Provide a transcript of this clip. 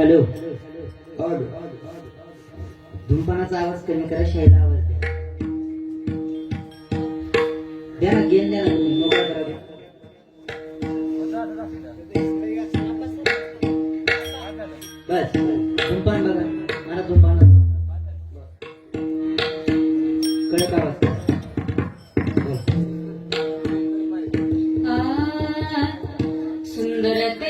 Hello. धुमपानाचा आवाज कमी करा शाहीला आवाज द्या. ना द्या बस मला कडक आवाज सुंदर ते